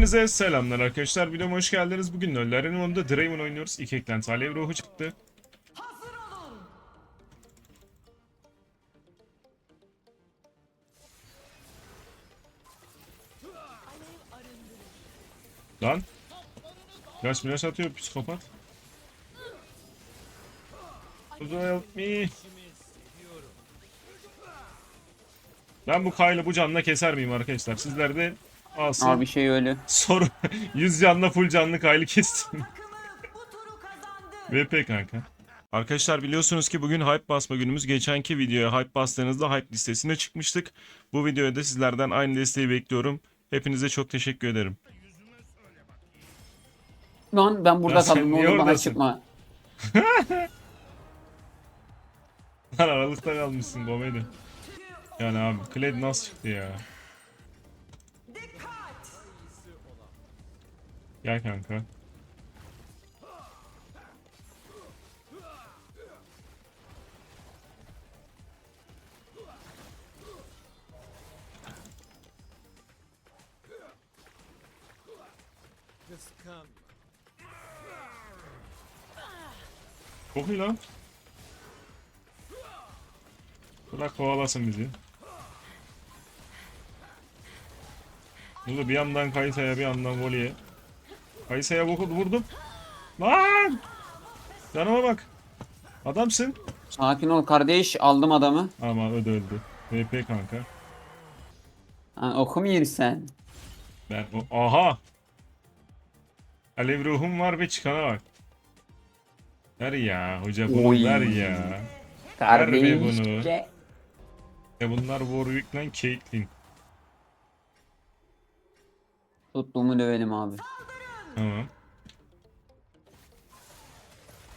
Hepinize selamlar arkadaşlar. Videoma hoş geldiniz. Bugün Nöller'in önünde Draven oynuyoruz. İki eklenti Alev Ruhu çıktı. Lan. Flash flash atıyor psikopat. Help me. Ben bu kaylı bu canla keser miyim arkadaşlar? Sizler de alsın. Abi şey öyle. Soru 100 canla full canlı kaylı kestim. VP kanka. Arkadaşlar biliyorsunuz ki bugün hype basma günümüz. Geçenki videoya hype bastığınızda hype listesine çıkmıştık. Bu videoda da sizlerden aynı desteği bekliyorum. Hepinize çok teşekkür ederim. Lan ben burada Ya sen kaldım. Ne niye olur bana oradasın? çıkma. Lan aralıkta kalmışsın Gomedi. Yani abi Kled nasıl çıktı ya? Gel kanka. Çok iyi lan. Bırak kovalasın bizi. Burada bir yandan Kayısa'ya bir yandan voleye. Kayısa'ya vurdum. Lan! Canıma bak. Adamsın. Sakin ol kardeş. Aldım adamı. Ama öldü öldü. VP kanka. Ha, okum yersen. Ben o... Aha! Alev ruhum var ve çıkana bak. Ver ya hoca bunu Oy. ver ya. Kardeş. Ver be bunu. E bunlar Warwick lan Caitlyn. Tuttuğumu dövelim abi. Tamam.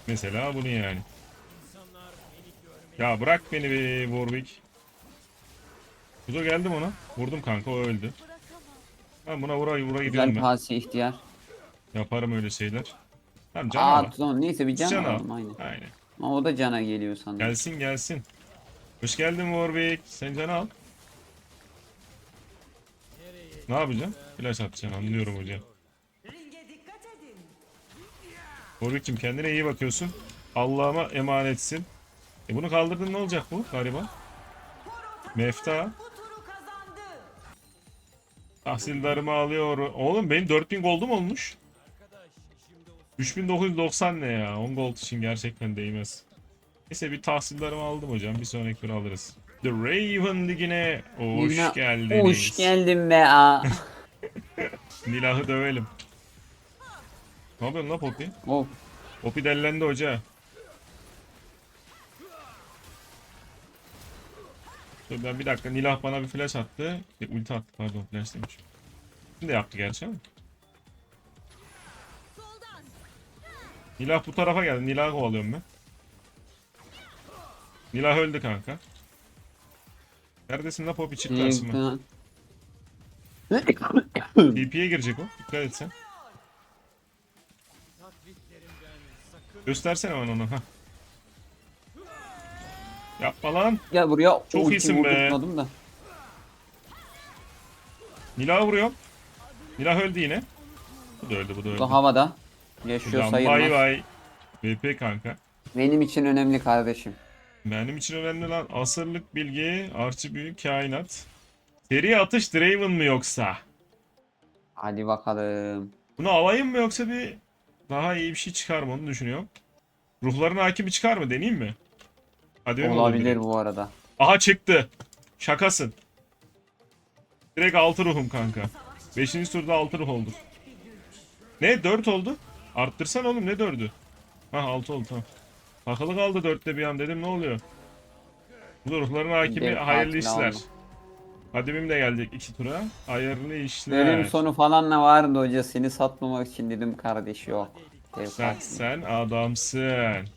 Mesela bunu yani. Ya bırak beni be Warwick. Kuzo geldim ona. Vurdum kanka o öldü. Ben buna vura vura gidiyorum Güzel ben. pasi ihtiyar. Yaparım öyle şeyler. Tamam can Aa al. tamam neyse bir can, Can alalım al. aynen. Aynen. Ama o da cana geliyor sanırım. Gelsin gelsin. Hoş geldin Warwick. Sen can al. Ne yapacaksın? Flash atacaksın anlıyorum hocam. Warwick'cim kendine iyi bakıyorsun. Allah'ıma emanetsin. E bunu kaldırdın ne olacak bu galiba? Mefta. Tahsildarımı alıyor. Oğlum benim 4000 gold'um olmuş. 3990 ne ya? 10 gold için gerçekten değmez. Neyse bir tahsildarımı aldım hocam. Bir sonraki tur alırız. The Raven Ligi'ne hoş Yine- geldiniz. Hoş geldin be aa. Nilah'ı dövelim. Ne yapıyorsun lan Poppy? of. Poppy dellendi hoca. Dur ben bir dakika Nilah bana bir flash attı. E, ulti attı pardon flash demiş. Şimdi yaptı gerçi ama. Nilah bu tarafa geldi. Nilah'ı kovalıyorum ben. Nilah öldü kanka. Neredesin la Poppy çık karşıma. TP'ye girecek o. Dikkat et sen. Göstersene bana onu. Hah. Yapma lan. Gel buraya. Çok Ultimi iyisin be. vurdurtmadım Da. Nilah'a vuruyorum. Nilah öldü yine. Bu da öldü bu da öldü. Bu da havada. Yaşıyor Ulan sayılmaz. Bay bay. VP kanka. Benim için önemli kardeşim. Benim için önemli lan. Asırlık bilgi, arçı büyük kainat. Seri atış Draven mı yoksa? Hadi bakalım. Bunu alayım mı yoksa bir daha iyi bir şey çıkar mı onu düşünüyorum. Ruhların hakimi çıkar mı deneyeyim mi? Hadi mi Olabilir bu arada. Aha çıktı. Şakasın. Direkt 6 ruhum kanka. 5. turda 6 ruh oldu. Ne 4 oldu? Arttırsan oğlum ne 4'ü? Ha 6 oldu tamam. Takılı kaldı 4'te bir an dedim ne oluyor? Bu ruhların hakimi Dev hayırlı işler. aldı. Hadimim de gelecek 2 tura. Hayırlı işler. Bölüm sonu falan da vardı hoca seni satmamak için dedim kardeş yok. Sen, sen adamsın.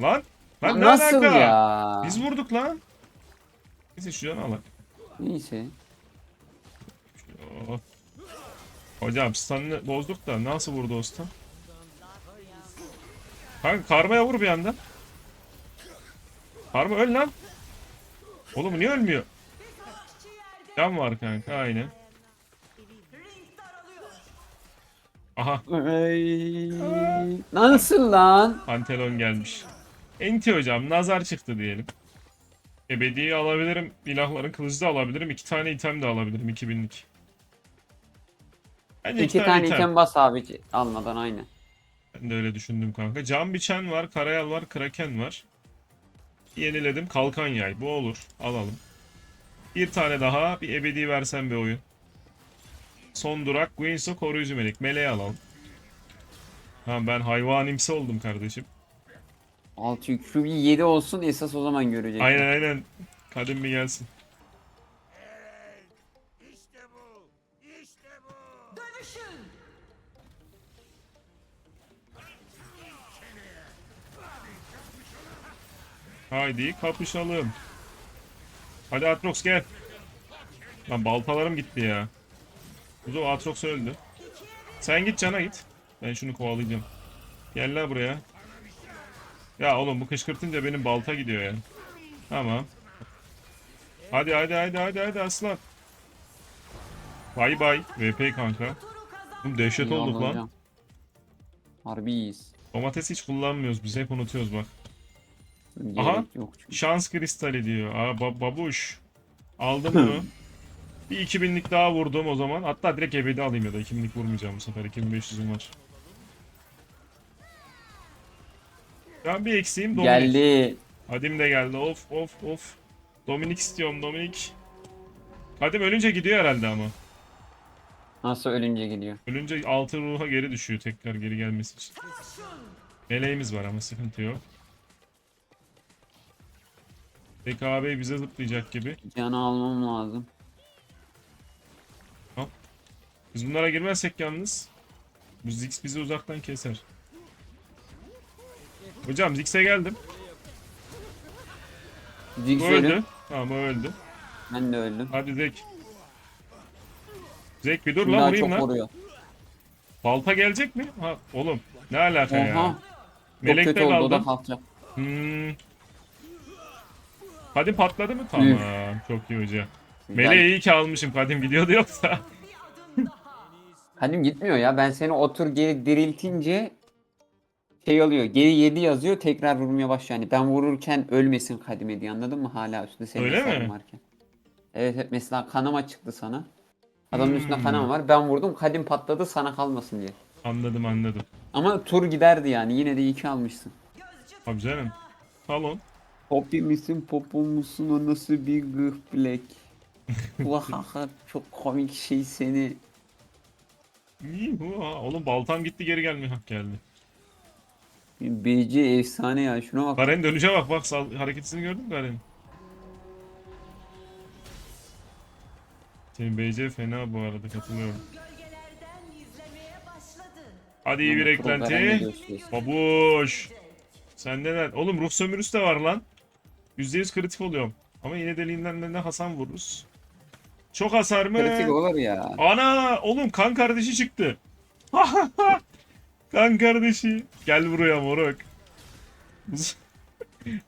Lan? Lan ne Nasıl alaka? ya? Biz vurduk lan. Neyse şu canı alak. Neyse. Oh. Hocam stun'ı bozduk da nasıl vurdu o stun? Kanka karmaya vur bir anda. Karma öl lan. Oğlum niye ölmüyor? Can var kanka aynen. Aha Ay, Nasıl lan? Pantelon gelmiş. Enti hocam nazar çıktı diyelim. Ebedi'yi alabilirim. İlahların kılıcı da alabilirim. iki tane item de alabilirim 2000'lik. Bence İki tane item bas abi almadan aynı. Ben de öyle düşündüm kanka. Can biçen var, karayel var, kraken var. Yeniledim. Kalkan yay. Bu olur. Alalım. Bir tane daha. Bir ebedi versen bir oyun. Son durak. Guinsoo koruyucu melek. Meleği alalım. Ha ben hayvanimsi oldum kardeşim. 6 yük. Şu bir 7 olsun esas o zaman görecek. Aynen aynen. Kadim bir gelsin. Haydi kapışalım. Hadi Atrox gel. Lan baltalarım gitti ya. Uzo Atrox öldü. Sen git cana git. Ben şunu kovalayacağım. Gel la buraya. Ya oğlum bu kışkırtınca benim balta gidiyor ya. Tamam. Hadi hadi hadi hadi hadi aslan. Bay bay. VP kanka. Oğlum dehşet Eyvallah olduk lan. hocam. Harbi iyiyiz. Domates hiç kullanmıyoruz biz hep unutuyoruz bak. Gerek Aha. yok çünkü. Şans kristali diyor. Aa ba- babuş. Aldım bunu. Bir 2000'lik daha vurdum o zaman. Hatta direkt ebedi alayım ya da 2000'lik vurmayacağım bu sefer. 2500'üm var. Ben bir eksiğim Dominik. Geldi. Kadim de geldi. Of of of. Dominik istiyorum Dominik. Kadim ölünce gidiyor herhalde ama. Nasıl ölünce gidiyor. Ölünce altı ruha geri düşüyor tekrar geri gelmesi için. Meleğimiz var ama sıkıntı yok. BKB bize zıplayacak gibi. Canı almam lazım. Biz bunlara girmezsek yalnız bu Ziggs bizi uzaktan keser. Hocam Ziggs'e geldim. Ziggs Bu ölü. öldü. Tamam o öldü. Ben de öldüm. Hadi Zek. Zek bir dur lan daha vurayım çok lan. vuruyor. Balta gelecek mi? Ha oğlum ne alaka ya? Oha. Çok Melekte kötü oldu o da kaldım. kalkacak. Hmm. Kadim patladı mı? Tamam. Çok iyi hoca. Meleği iyi ki almışım. Kadim gidiyordu yoksa. Kadim gitmiyor ya. Ben seni otur geri diriltince şey oluyor. Geri 7 yazıyor tekrar vurmaya başlıyor. Yani ben vururken ölmesin Kadime diye anladın mı? Hala üstünde senin Öyle mi? varken. Evet, evet mesela kanama çıktı sana. Adamın Hmm. üstünde kanama var. Ben vurdum Kadim patladı sana kalmasın diye. Anladım anladım. Ama tur giderdi yani. Yine de iyi ki almışsın. Tabii canım. Talon. Poppy misin popo musun o nasıl bir gıh black. Vahaha çok komik şey seni. Yuhu, ha, Oğlum baltam gitti geri gelmiyor. Hah geldi. BC efsane ya şuna bak. Garen dönüşe bak bak sal hareketini gördün mü Garen? Senin BC fena bu arada katılıyorum. Gölgelerden izlemeye. Hadi iyi bir Ama eklenti. Babuş. Sende ne? Oğlum ruh sömürüsü de var lan. %100 kritik oluyorum. Ama yine deliğinden de hasar vururuz. Çok hasar mı? Kritik olur ya. Ana! Oğlum kan kardeşi çıktı. kan kardeşi. Gel buraya moruk.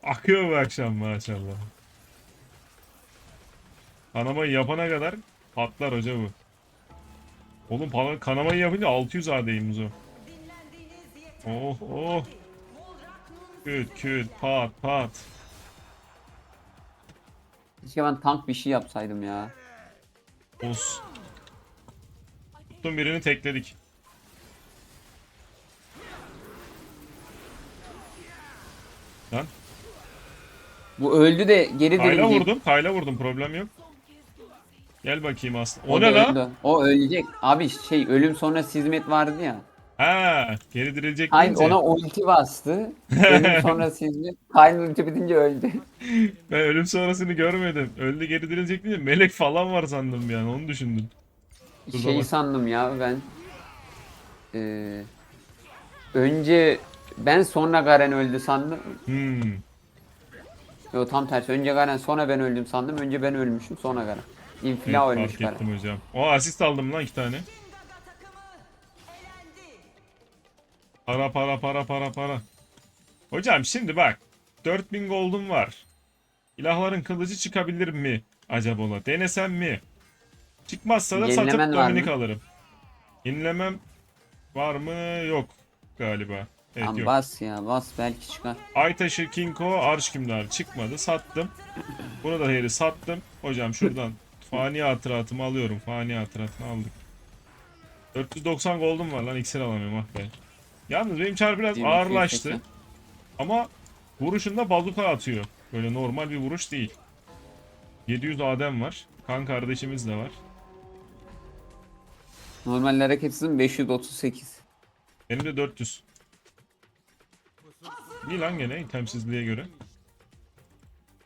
Akıyor bu akşam maşallah. Kanamayı yapana kadar patlar hoca bu. Oğlum kanamayı yapınca 600 AD'yim Muzo. Oh oh. Küt küt pat pat. Keşke ben tank bir şey yapsaydım ya. Os. Tuttum birini tekledik. Lan Bu öldü de geri Kayla dirilecek. vurdum. Kayla vurdum. Problem yok. Gel bakayım aslında. O, O, ne lan? O ölecek. Abi şey ölüm sonra hizmet vardı ya. Ha, geri dirilecek Hayır deyince. ona ulti bastı. ölüm sonra hizmet. Kayn ulti bitince öldü. Ben ölüm sonrasını görmedim. Öldü geri dirilecek deyince melek falan var sandım yani. Onu düşündüm. Dur şey baba. sandım ya ben. Ee, önce ben sonra Garen öldü sandım. Hmm. Yo tam tersi. Önce Garen sonra ben öldüm sandım. Önce ben ölmüşüm sonra Garen. Evet, İnfila ölmüş fark Garen. ettim hocam. O asist aldım lan iki tane. Para para para para para. Hocam şimdi bak. 4000 gold'um var. İlahların kılıcı çıkabilir mi? Acaba ona. Denesem mi? Çıkmazsa da Yenilemen satıp var Dominik mı? alırım. Yenilemem var mı? Yok galiba. Evet yok. bas ya bas belki çıkar. Aytaşı, Kinko, Arşkimler çıkmadı. Sattım. Bunu da heri sattım. Hocam şuradan fani hatıratımı alıyorum. Fani hatıratını aldık. 490 gold'um var lan iksir alamıyorum ah be. Yalnız benim çar biraz 2280. ağırlaştı. Ama vuruşunda bazuka atıyor. Böyle normal bir vuruş değil. 700 adem var. Kan kardeşimiz de var. Normal hareketsizim 538. Benim de 400. İyi lan gene itemsizliğe göre.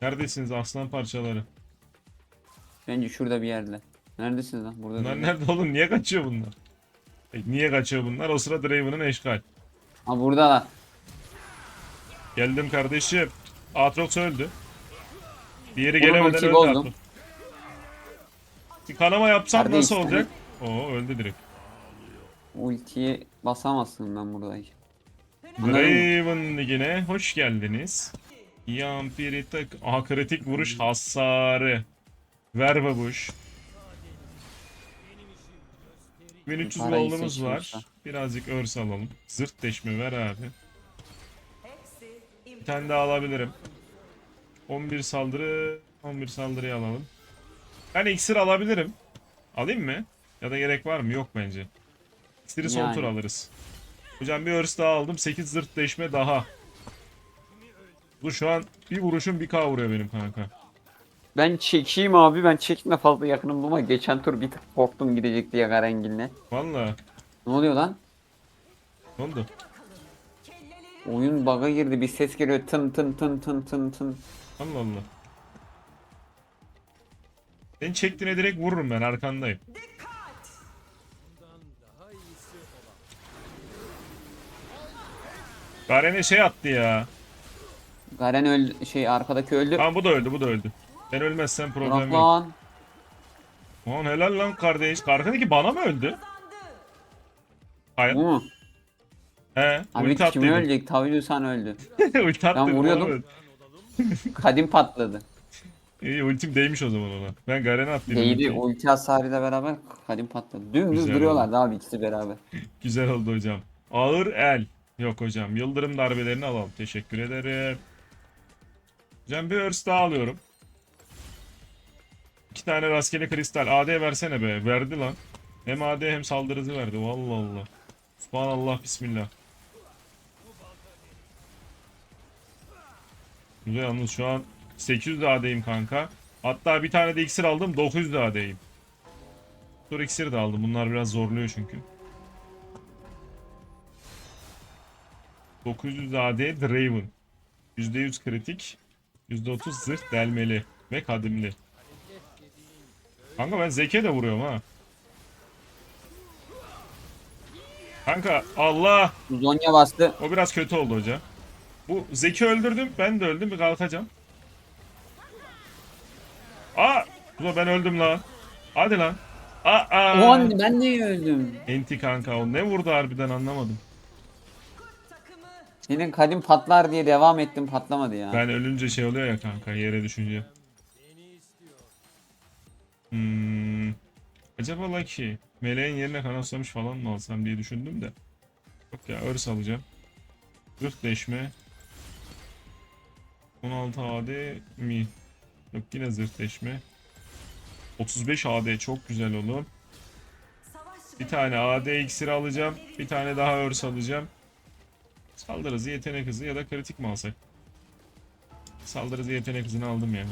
Neredesiniz aslan parçaları? Bence şurada bir yerde. Neredesiniz lan? Burada Bunlar nerede oğlum? Niye kaçıyor bunlar? E, Niye kaçıyor bunlar? O sıra Draven'ın eşkal. Ha burada lan. Geldim kardeşim. Aatrox öldü. Bir yere Onun gelemeden öldü. Aatrox. Bir kanama yapsam Kardeş, nasıl olacak? Oo öldü direkt. Ultiyi basamazsın ben buradayım. Draven ligine hoş geldiniz. Yampiritek. Aha kritik vuruş hasarı. Ver babuş. 1300 Parayı gold'umuz var. Birazcık örs alalım. Zırt deşme ver abi. Bir tane daha alabilirim. 11 saldırı. 11 saldırıyı alalım. Ben iksir alabilirim. Alayım mı? Ya da gerek var mı? Yok bence. İksiri son Yani. tur alırız. Hocam bir örs daha aldım. 8 zırt deşme daha. Bu şu an bir vuruşum bir K vuruyor benim kanka. Ben çekeyim abi ben çekme fazla yakınım ama geçen tur bir tık korktum gidecek diye Karengil'le. Valla. Ne oluyor lan? Ne oldu? Oyun bug'a girdi bir ses geliyor tın tın tın tın tın tın. Allah Allah. Seni çektiğine direkt vururum ben arkandayım. Garen'e şey attı ya. Garen öldü şey arkadaki öldü. Tamam bu da öldü bu da öldü. Ben ölmezsem problem Bırak yok. lan. Lan helal lan kardeş. Arkadaki bana mı öldü? Hayır. Bu mu? He. Abi ulti kimi attıydı. ölecek? Tavlusan öldü. ulti attıydı, bana vuruyordum. Kadim patladı. İyi ultim değmiş o zaman ona. Ben Garen'e attıydım. Değdi ultiyi. ulti hasarıyla beraber kadim patladı. Dümdüz Güzel duruyorlardı abi ikisi beraber. Güzel oldu hocam. Ağır el. Yok hocam. Yıldırım darbelerini alalım. Teşekkür ederim. Hocam bir örs daha alıyorum. İki tane rastgele kristal. AD versene be. Verdi lan. Hem AD hem saldırısı verdi. Vallahi Allah. Subhanallah. Bismillah. Güzel yalnız şu an 800 de AD'yim kanka. Hatta bir tane de iksir aldım. 900 de AD'yim. Dur iksir de aldım. Bunlar biraz zorluyor çünkü. 900 AD Draven. %100 kritik. %30 zırh delmeli. Ve kadimli. Kanka ben Zeke de vuruyorum ha. Kanka Allah. Zonya bastı. O biraz kötü oldu hocam. Bu Zeki öldürdüm. Ben de öldüm. Bir kalkacağım. Aa! Ulan ben öldüm lan. Hadi lan. Aa! O an ben niye öldüm? Enti kanka o ne vurdu harbiden anlamadım. Senin kadim patlar diye devam ettim patlamadı ya. Ben ölünce şey oluyor ya kanka yere düşünce. Hmm. Acaba Lucky meleğin yerine kanaslamış falan mı alsam diye düşündüm de. Yok ya örs alacağım. 40 deşme. 16 AD mi? Yok yine zırh deşme. 35 AD çok güzel savaş Bir tane AD iksiri alacağım. Bir tane daha örs alacağım. Saldırı hızı, yetenek hızı ya da kritik mi alsak? Saldırı hızı, yetenek hızını aldım ya.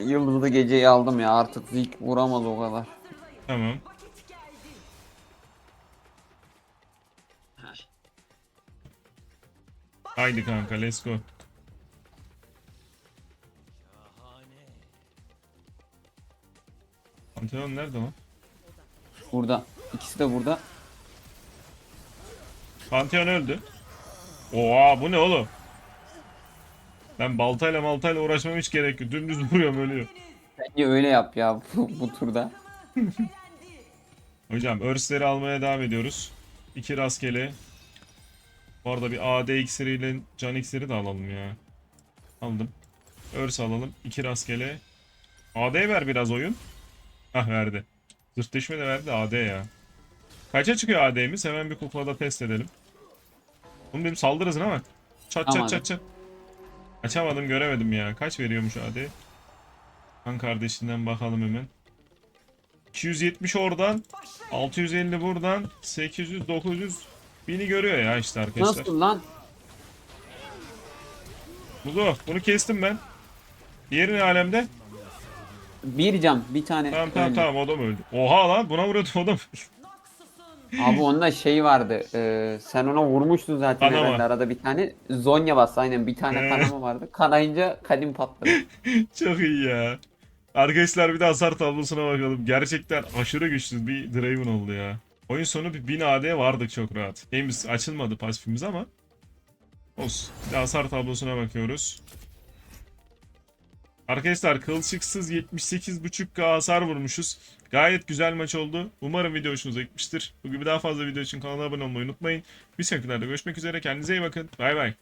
Yıldızlı geceyi aldım ya artık Zik vuramaz o kadar. Tamam. Haydi kanka let's go. Pantheon nerede lan? Burada. İkisi de burada. Pantheon öldü. Oha bu ne oğlum? Ben baltayla maltayla uğraşmam hiç gerek yok. Dümdüz vuruyorum ölüyor. Bence öyle yap ya bu, bu turda. Hocam örsleri almaya devam ediyoruz. İki rastgele. Bu arada bir AD iksiriyle can iksiri de alalım ya. Aldım. Örs alalım. İki rastgele. AD ver biraz oyun. Hah verdi. Zırtleşme de verdi AD ya. Kaça çıkıyor AD'miz? Hemen bir kuklada test edelim. Oğlum benim saldırı hızına bak. Çat çat Tamam. çat çat. Açamadım göremedim ya. Kaç veriyormuş AD? Han kardeşinden bakalım hemen. 270 oradan. 650 buradan. 800 900 bini görüyor ya işte arkadaşlar. Nasıl lan? Muzo bunu kestim ben. Diğeri ne alemde? Bir cam bir tane. Tamam tamam öldü. tamam o da mı öldü? Oha lan buna vuruyordum o da mı öldü? Abi onda şey vardı. e, sen ona vurmuştun zaten Kanama. herhalde arada bir tane. Zonya bastı aynen bir tane kanama vardı. Kanayınca kadim patladı. Çok iyi ya. Arkadaşlar bir de hasar tablosuna bakalım. Gerçekten aşırı güçlü bir Draven oldu ya. Oyun sonu bir 1000 AD vardık çok rahat. Games açılmadı pasifimiz ama. Olsun. Bir de hasar tablosuna bakıyoruz. Arkadaşlar kılçıksız 78.5k hasar vurmuşuz. Gayet güzel maç oldu. Umarım video hoşunuza gitmiştir. Bu gibi daha fazla video için kanala abone olmayı unutmayın. Bir sonraki videoda görüşmek üzere. Kendinize iyi bakın. Bay bay.